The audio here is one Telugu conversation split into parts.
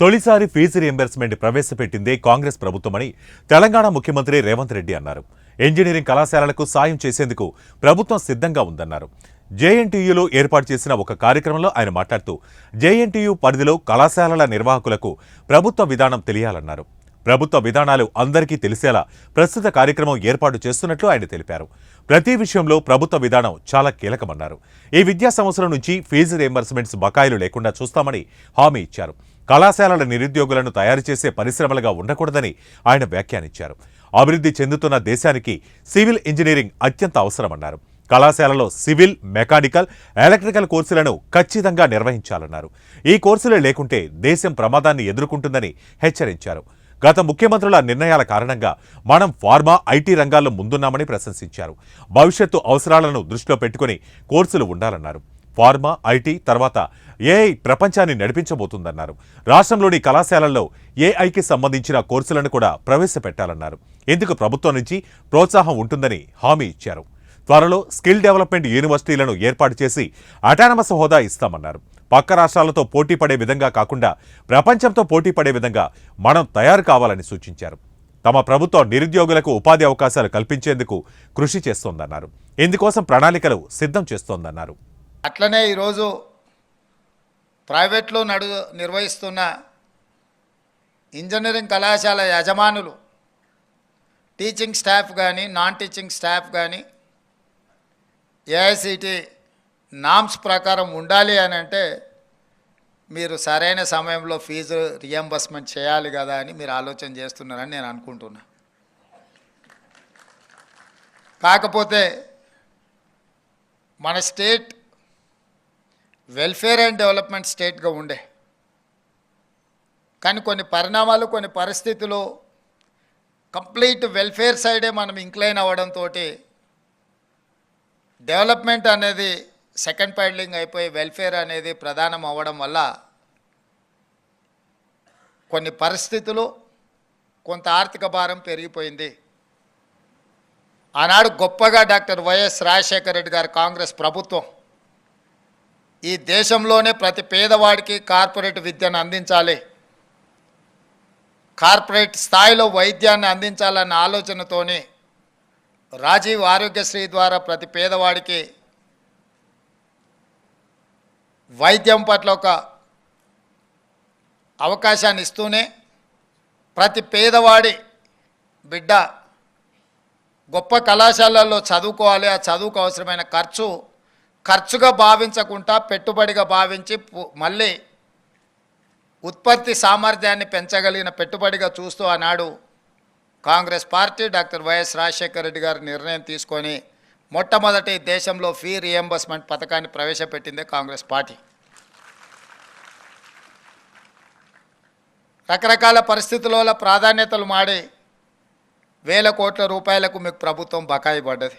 తొలిసారి ఫీజు రియంబర్స్మెంట్ ప్రవేశపెట్టిందే కాంగ్రెస్ ప్రభుత్వమని తెలంగాణ ముఖ్యమంత్రి రేవంత్ రెడ్డి అన్నారు. ఇంజనీరింగ్ కళాశాలలకు సాయం చేసేందుకు ప్రభుత్వం సిద్ధంగా ఉందన్నారు. జేఎన్టీయూలో ఏర్పాటు చేసిన ఒక కార్యక్రమంలో ఆయన మాట్లాడుతూ జేఎన్టీయూ పరిధిలో కళాశాలల నిర్వాహకులకు ప్రభుత్వ విధానం తెలియాలన్నారు. ప్రభుత్వ విధానాలు అందరికీ తెలిసేలా ప్రస్తుత కార్యక్రమం ఏర్పాటు చేస్తున్నట్లు ఆయన తెలిపారు. ప్రతి విషయంలో ప్రభుత్వ విధానం చాలా కీలకమన్నారు. ఈ విద్యా సంవత్సరం నుంచి ఫీజు రియంబర్స్మెంట్స్ బకాయిలు లేకుండా చూస్తామని హామీ ఇచ్చారు. కళాశాలల నిరుద్యోగులను తయారు చేసే పరిశ్రమలుగా ఉండకూడదని ఆయన వ్యాఖ్యానించారు. అభివృద్ధి చెందుతున్న దేశానికి సివిల్ ఇంజనీరింగ్ అత్యంత అవసరమన్నారు. కళాశాలలో సివిల్ మెకానికల్ ఎలక్ట్రికల్ కోర్సులను ఖచ్చితంగా నిర్వహించాలన్నారు. ఈ కోర్సులు లేకుంటే దేశం ప్రమాదాన్ని ఎదుర్కొంటుందని హెచ్చరించారు. గత ముఖ్యమంత్రుల నిర్ణయాల కారణంగా మనం ఫార్మా ఐటీ రంగాల్లో ముందున్నామని ప్రశంసించారు. భవిష్యత్తు అవసరాలను దృష్టిలో పెట్టుకుని కోర్సులు ఉండాలన్నారు. ఫార్మా ఐటీ తర్వాత ఏఐ ప్రపంచాన్ని నడిపించబోతుందన్నారు. రాష్ట్రంలోని కళాశాలల్లో ఏఐకి సంబంధించిన కోర్సులను కూడా ప్రవేశపెట్టాలన్నారు. ఇందుకు ప్రభుత్వం నుంచి ప్రోత్సాహం ఉంటుందని హామీ ఇచ్చారు. త్వరలో స్కిల్ డెవలప్మెంట్ యూనివర్సిటీలను ఏర్పాటు చేసి అటానమస్ హోదా ఇస్తామన్నారు. పక్క రాష్ట్రాలతో పోటీ పడే విధంగా కాకుండా ప్రపంచంతో పోటీ పడే విధంగా మనం తయారు కావాలని సూచించారు. తమ ప్రభుత్వం నిరుద్యోగులకు ఉపాధి అవకాశాలు కల్పించేందుకు కృషి చేస్తోందన్నారు. ఇందుకోసం ప్రణాళికలు సిద్ధం చేస్తోందన్నారు. అట్లనే ఈరోజు ప్రైవేట్లో నడు నిర్వహిస్తున్న ఇంజనీరింగ్ కళాశాల యజమానులు టీచింగ్ స్టాఫ్ కానీ నాన్ టీచింగ్ స్టాఫ్ కానీ ఏఐసిటి నామ్స్ ప్రకారం ఉండాలి అని అంటే మీరు సరైన సమయంలో ఫీజు రియంబర్స్మెంట్ చేయాలి కదా అని మీరు ఆలోచన చేస్తున్నారని నేను అనుకుంటున్నా. కాకపోతే మన స్టేట్ వెల్ఫేర్ అండ్ డెవలప్మెంట్ స్టేట్గా ఉండే. కానీ కొన్ని పరిణామాలు కొన్ని పరిస్థితులు కంప్లీట్ వెల్ఫేర్ సైడే మనం ఇంక్లైన్ అవ్వడంతో డెవలప్మెంట్ అనేది సెకండ్ పైడ్లింగ్ అయిపోయి వెల్ఫేర్ అనేది ప్రధానం అవ్వడం వల్ల కొన్ని పరిస్థితులు కొంత ఆర్థిక భారం పెరిగిపోయింది. ఆనాడు గొప్పగా డాక్టర్ వైఎస్ రాజశేఖర రెడ్డి గారు కాంగ్రెస్ ప్రభుత్వం ఈ దేశంలోనే ప్రతి పేదవాడికి కార్పొరేట్ విద్యను అందించాలి. కార్పొరేట్ స్థాయిలో వైద్యాన్ని అందించాలన్న ఆలోచనతోని రాజీవ్ ఆరోగ్యశ్రీ ద్వారా ప్రతి పేదవాడికి వైద్యం పట్ల ఒక అవకాశాన్ని ఇస్తూనే ప్రతి పేదవాడి బిడ్డ గొప్ప కళాశాలల్లో చదువుకోవాలి. ఆ చదువుకు అవసరమైన ఖర్చు ఖర్చుగా భావించకుండా పెట్టుబడిగా భావించి మళ్ళీ ఉత్పత్తి సామర్థ్యాన్ని పెంచగలిగిన పెట్టుబడిగా చూస్తూ ఆనాడు Congress party doctor Y S Rajasekhara Reddy garu నిర్ణయం తీసుకొని మొట్టమొదటి దేశంలో ఫీ రియంబర్స్మెంట్ పథకాన్ని ప్రవేశపెట్టిందే కాంగ్రెస్ పార్టీ. రకరకాల పరిస్థితులలో ప్రాధాన్యతలు మాడి వేల కోట్ల రూపాయలకు మీకు ప్రభుత్వం బకాయి పడ్డది.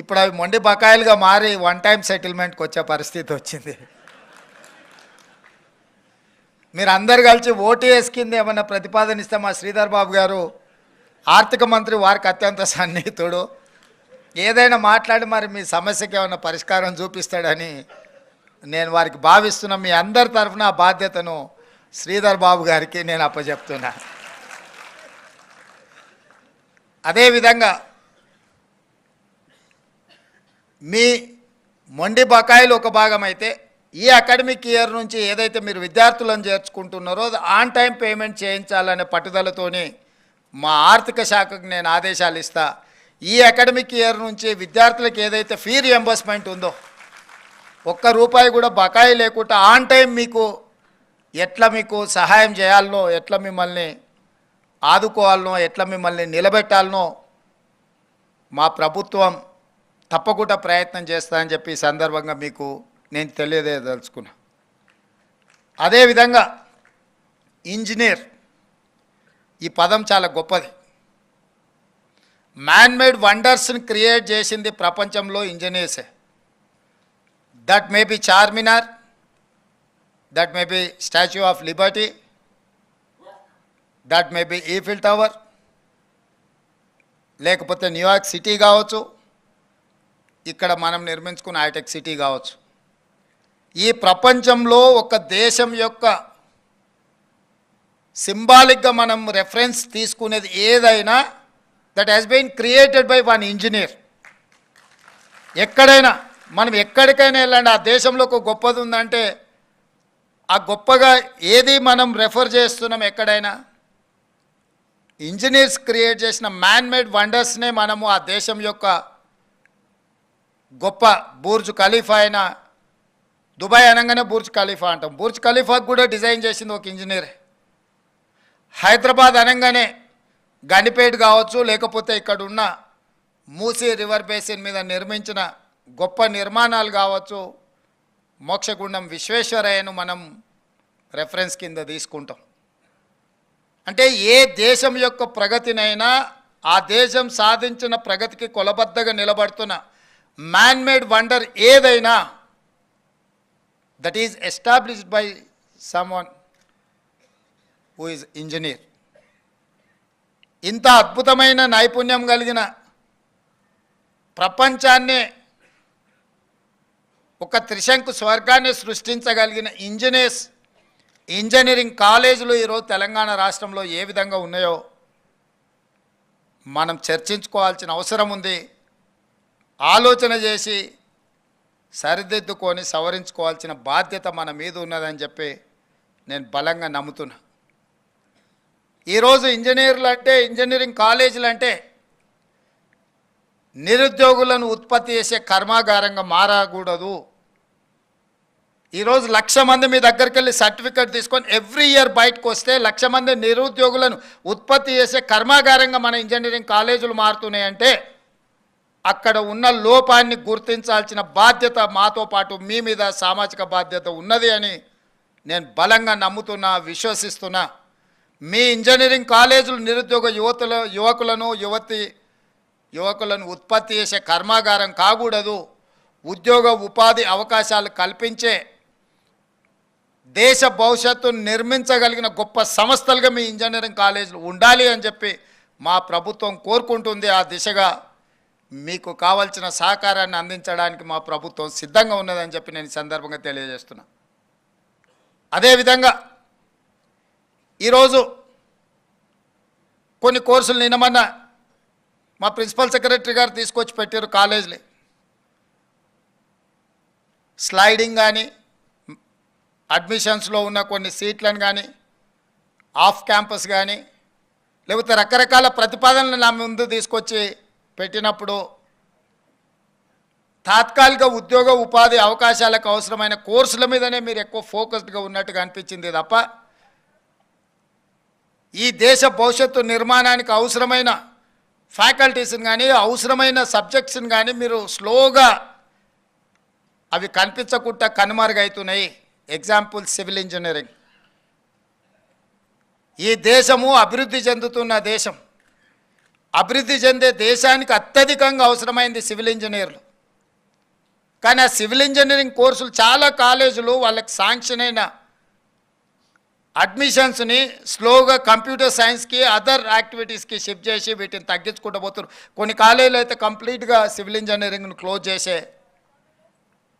ఇప్పుడు అవి మొండి బకాయిలుగా మారి వన్ టైం సెటిల్మెంట్కి వచ్చే పరిస్థితి వచ్చింది. మీరు అందరు కలిసి ఓటీఎస్ కింద ఏమైనా ప్రతిపాదన ఇస్తే మా శ్రీధర్ బాబు గారు ఆర్థిక మంత్రి వారికి అత్యంత సన్నిహితుడు. ఏదైనా మాట్లాడి మరి మీ సమస్యకి ఏమైనా పరిష్కారం చూపిస్తాడని నేను వారికి భావిస్తున్న మీ అందరి తరఫున ఆ బాధ్యతను శ్రీధర్ బాబు గారికి నేను అప్పచెప్తున్నా. అదేవిధంగా మీ మొండి బకాయిలు ఒక భాగం అయితే ఈ అకాడమిక్ ఇయర్ నుంచి ఏదైతే మీరు విద్యార్థులను చేర్చుకుంటున్నారో ఆన్ టైం పేమెంట్ చేయించాలనే పట్టుదలతోని మా ఆర్థిక శాఖకు నేను ఆదేశాలు ఇస్తా. ఈ అకాడమిక్ ఇయర్ నుంచి విద్యార్థులకు ఏదైతే ఫీ రియంబర్స్మెంట్ ఉందో ఒక్క రూపాయి కూడా బకాయి లేకుండా ఆన్ టైం మీకు ఎట్లా మీకు సహాయం చేయాలనో ఎట్లా మిమ్మల్ని ఆదుకోవాలనో ఎట్లా మిమ్మల్ని నిలబెట్టాలనో మా ప్రభుత్వం తప్పకుండా ప్రయత్నం చేస్తానని చెప్పి ఈ సందర్భంగా మీకు నేను తెలియజేయదలుచుకున్నా అదేవిధంగా ఇంజనీర్ ఈ పదం చాలా గొప్పది. మ్యాన్మేడ్ వండర్స్ని క్రియేట్ చేసింది ప్రపంచంలో ఇంజనీర్సే. That may be Charminar that may be Statue of Liberty that may be Eiffel Tower లేకపోతే న్యూయార్క్ సిటీ కావచ్చు ఇక్కడ మనం నిర్మించుకున్న హైటెక్ సిటీ కావచ్చు. ఈ ప్రపంచంలో ఒక దేశం యొక్క సింబాలిక్గా మనం రెఫరెన్స్ తీసుకునేది ఏదైనా that has been created by one engineer ఎక్కడైనా మనం ఎక్కడికైనా వెళ్ళండి ఆ దేశంలో ఒక గొప్పది ఉందంటే ఆ గొప్పగా ఏది మనం రెఫర్ చేస్తున్నాం ఎక్కడైనా? ఇంజనీర్స్ క్రియేట్ చేసిన మ్యాన్ మేడ్ వండర్స్నే మనము ఆ దేశం యొక్క గొప్ప బూర్జ్ ఖలీఫా అయిన దుబాయ్ అనగానే బూర్జ్ ఖలీఫా అంటాం. బూర్జ్ ఖలీఫాకు కూడా డిజైన్ చేసింది ఒక ఇంజనీరే. హైదరాబాద్ అనగానే గండిపేట కావచ్చు లేకపోతే ఇక్కడ ఉన్న మూసీ రివర్ బేసిన్ మీద నిర్మించిన గొప్ప నిర్మాణాలు కావచ్చు మోక్షగుండం విశ్వేశ్వరయ్యను మనం రెఫరెన్స్ కింద తీసుకుంటాం. అంటే ఏ దేశం యొక్క ప్రగతినైనా ఆ దేశం సాధించిన ప్రగతికి కొలబద్దగా నిలబడుతున్న మ్యాన్ మేడ్ వండర్ ఏదైనా that is established by someone who is engineer ఇంత అద్భుతమైన నైపుణ్యం కలిగిన ప్రపంచాన్నే ఒక త్రిశంకు స్వర్గాన్ని సృష్టించగలిగిన ఇంజనీర్స్ ఇంజనీరింగ్ కాలేజీలు ఈరోజు తెలంగాణ రాష్ట్రంలో ఏ విధంగా ఉన్నాయో మనం చర్చించుకోవాల్సిన అవసరం ఉంది. ఆలోచన చేసి సరిదిద్దుకొని సవరించుకోవాల్సిన బాధ్యత మన మీద ఉన్నదని చెప్పి నేను బలంగా నమ్ముతున్నా. ఈరోజు ఇంజనీర్లు అంటే ఇంజనీరింగ్ కాలేజీలు అంటే నిరుద్యోగులను ఉత్పత్తి చేసే కర్మాగారంగా మారకూడదు. ఈరోజు లక్ష మంది మీ దగ్గరికి వెళ్ళి సర్టిఫికేట్ తీసుకొని ఎవ్రీ ఇయర్ బయటకు వస్తే లక్ష మంది నిరుద్యోగులను ఉత్పత్తి చేసే కర్మాగారంగా మన ఇంజనీరింగ్ కాలేజీలు మారుతున్నాయంటే అక్కడ ఉన్న లోపాన్ని గుర్తించాల్సిన బాధ్యత మాతో పాటు మీ మీద సామాజిక బాధ్యత ఉన్నది అని నేను బలంగా నమ్ముతున్నా విశ్వసిస్తున్నా. మీ ఇంజనీరింగ్ కాలేజీలు నిరుద్యోగ యువతుల యువకులను యువతి యువకులను ఉత్పత్తి చేసే కర్మాగారం కాకూడదు. ఉద్యోగ ఉపాధి అవకాశాలు కల్పించే దేశ భవిష్యత్తును నిర్మించగలిగిన గొప్ప సంస్థలుగా మీ ఇంజనీరింగ్ కాలేజీలు ఉండాలి అని చెప్పి మా ప్రభుత్వం కోరుకుంటుంది. ఆ దిశగా మీకు కావాల్సిన సహకారాన్ని అందించడానికి మా ప్రభుత్వం సిద్ధంగా ఉన్నదని చెప్పి నేను సందర్భంగా తెలియజేస్తున్నా. అదేవిధంగా ఈరోజు కొన్ని కోర్సులు నిన్నమన్నా మా ప్రిన్సిపల్ సెక్రటరీ గారు తీసుకొచ్చి పెట్టారు కాలేజీలు. స్లైడింగ్ కానీ అడ్మిషన్స్లో ఉన్న కొన్ని సీట్లను కానీ ఆఫ్ క్యాంపస్ కానీ లేకపోతే రకరకాల ప్రతిపాదనలు నా ముందు తీసుకొచ్చి పెట్టినప్పుడు తాత్కాలిక ఉద్యోగ ఉపాధి అవకాశాలకు అవసరమైన కోర్సుల మీదనే మీరు ఎక్కువ ఫోకస్డ్గా ఉన్నట్టుగా అనిపించింది తప్ప ఈ దేశ భవిష్యత్తు నిర్మాణానికి అవసరమైన ఫ్యాకల్టీస్ని కానీ అవసరమైన సబ్జెక్ట్స్ని కానీ మీరు స్లోగా అవి కనిపించకుండా కనుమరుగవుతున్నాయి ఎగ్జాంపుల్ సివిల్ ఇంజనీరింగ్ ఈ దేశము అభివృద్ధి చెందుతున్న దేశం. అభివృద్ధి చెందే దేశానికి అత్యధికంగా అవసరమైంది సివిల్ ఇంజనీర్లు. కానీ ఆ సివిల్ ఇంజనీరింగ్ కోర్సులు చాలా కాలేజీలు వాళ్ళకి శాంక్షన్ అయిన అడ్మిషన్స్ని స్లోగా కంప్యూటర్ సైన్స్కి అదర్ యాక్టివిటీస్కి షిఫ్ట్ చేసి వీటిని తగ్గించుకుంటూ పోతున్నారు కొన్ని కాలేజీలు అయితే కంప్లీట్గా సివిల్ ఇంజనీరింగ్ను క్లోజ్ చేసే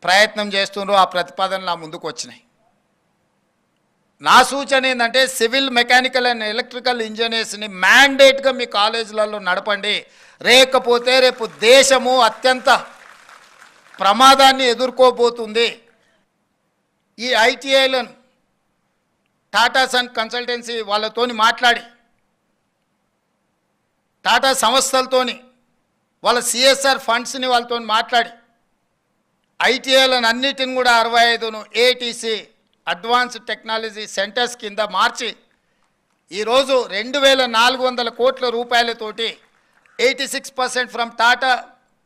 ప్రయత్నం చేస్తున్నారు. ఆ ప్రతిపాదనలు నా ముందుకు వచ్చినాయి. నా సూచన ఏంటంటే సివిల్ మెకానికల్ అండ్ ఎలక్ట్రికల్ ఇంజనీర్స్ని మ్యాండేట్గా మీ కాలేజీలలో నడపండి. లేకపోతే రేపు దేశము అత్యంత ప్రమాదాన్ని ఎదుర్కోబోతుంది. ఈ ఐటీఐలను టాటా సన్ కన్సల్టెన్సీ వాళ్ళతోని మాట్లాడి టాటా సంస్థలతోని వాళ్ళ సిఎస్ఆర్ ఫండ్స్ని వాళ్ళతో మాట్లాడి ఐటీఐలను అన్నిటిని కూడా అరవై ఐదును ఏటీసీ అడ్వాన్స్డ్ టెక్నాలజీ సెంటర్స్ కింద మార్చి ఈరోజు రెండు వేల నాలుగు వందల కోట్ల రూపాయలతోటి eighty six percent from Tata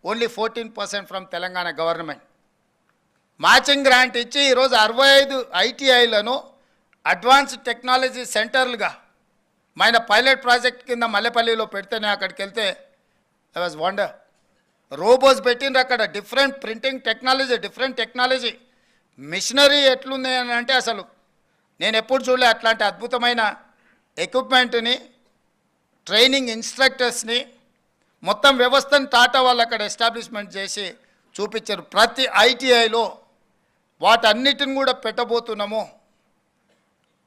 only fourteen percent from Telangana government. Matching grant ఇచ్చి ఈరోజు అరవై ఐదు ఐటీఐలను అడ్వాన్స్డ్ టెక్నాలజీ సెంటర్లుగా మన పైలట్ ప్రాజెక్ట్ కింద మల్లెపల్లిలో పెడితేనే అక్కడికి వెళ్తే ఐ వాజ్ వండర్ రోబోస్ పెట్టిండ్రు అక్కడ different printing technology different technology machinery ఎట్లుంది అని అంటే అసలు నేను ఎప్పుడు చూడలే అట్లాంటి అద్భుతమైన ఎక్విప్మెంట్ని ట్రైనింగ్ ఇన్స్ట్రక్టర్స్ని మొత్తం వ్యవస్థను టాటా వాళ్ళు అక్కడ ఎస్టాబ్లిష్మెంట్ చేసి చూపించారు. ప్రతి ఐటీఐలో వాటన్నిటిని కూడా పెట్టబోతున్నాము.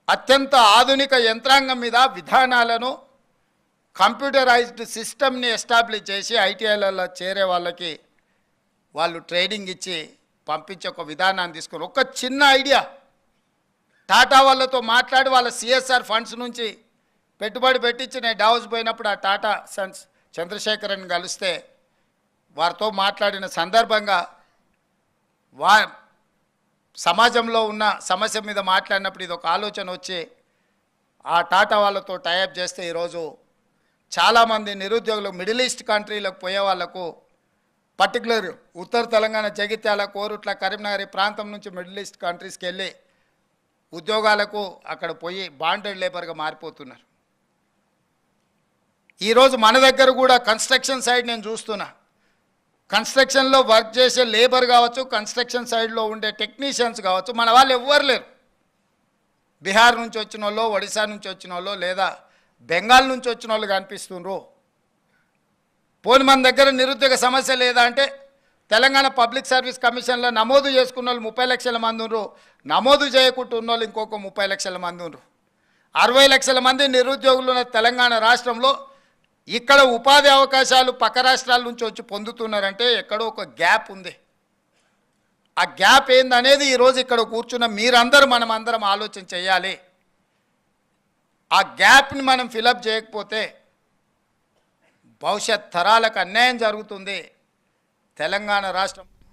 అత్యంత ఆధునిక యంత్రాంగం మీద విధానాలను కంప్యూటరైజ్డ్ సిస్టమ్ని ఎస్టాబ్లిష్ చేసి ఐటీఐలలో చేరే వాళ్ళకి వాళ్ళు ట్రైనింగ్ ఇచ్చి పంపించే ఒక విధానాన్ని తీసుకొని ఒక చిన్న ఐడియా. టాటా వాళ్ళతో మాట్లాడి వాళ్ళ సిఎస్ఆర్ ఫండ్స్ నుంచి పెట్టుబడి పెట్టించి నేను డౌస్ పోయినప్పుడు ఆ టాటా సన్స్ చంద్రశేఖరన్ కలిస్తే వారితో మాట్లాడిన సందర్భంగా వా సమాజంలో ఉన్న సమస్య మీద మాట్లాడినప్పుడు ఇది ఒక ఆలోచన వచ్చి ఆ టాటా వాళ్ళతో టైఅప్ చేస్తే ఈరోజు చాలామంది నిరుద్యోగులు మిడిల్ ఈస్ట్ కంట్రీలకు పోయే వాళ్ళకు పర్టికులర్ ఉత్తర తెలంగాణ జగిత్యాల కోరుట్ల కరీంనగర్ ప్రాంతం నుంచి మిడిల్ ఈస్ట్ కంట్రీస్కి వెళ్ళి ఉద్యోగాలకు అక్కడ పోయి బాండెడ్ లేబర్గా మారిపోతున్నారు. ఈరోజు మన దగ్గర కూడా కన్స్ట్రక్షన్ సైడ్ నేను చూస్తున్నా. కన్స్ట్రక్షన్లో వర్క్ చేసే లేబర్ కావచ్చు కన్స్ట్రక్షన్ సైడ్లో ఉండే టెక్నీషియన్స్ కావచ్చు మన వాళ్ళు ఎవ్వరు లేరు. బీహార్ నుంచి వచ్చిన వాళ్ళు ఒడిశా నుంచి వచ్చిన వాళ్ళు లేదా బెంగాల్ నుంచి వచ్చిన వాళ్ళు కనిపిస్తుండ్రు. పోని మన దగ్గర నిరుద్యోగ సమస్య లేదా అంటే తెలంగాణ పబ్లిక్ సర్వీస్ కమిషన్లో నమోదు చేసుకున్న వాళ్ళు ముప్పై లక్షల మంది ఉన్నారు నమోదు చేయకుండా ఉన్న వాళ్ళు ఇంకొక ముప్పై లక్షల మంది ఉన్నారు అరవై లక్షల మంది నిరుద్యోగులు ఉన్న తెలంగాణ రాష్ట్రంలో ఇక్కడ ఉపాధి అవకాశాలు పక్క రాష్ట్రాల నుంచి వచ్చి పొందుతున్నారంటే ఎక్కడో ఒక గ్యాప్ ఉంది. ఆ గ్యాప్ ఏందనేది ఈరోజు ఇక్కడ కూర్చున్న మీరందరూ మనం అందరం ఆలోచన చేయాలి. ఆ గ్యాప్ని మనం ఫిలప్ చేయకపోతే భవిష్యత్ తరాలకు అన్యాయం జరుగుతుంది. తెలంగాణ రాష్ట్రం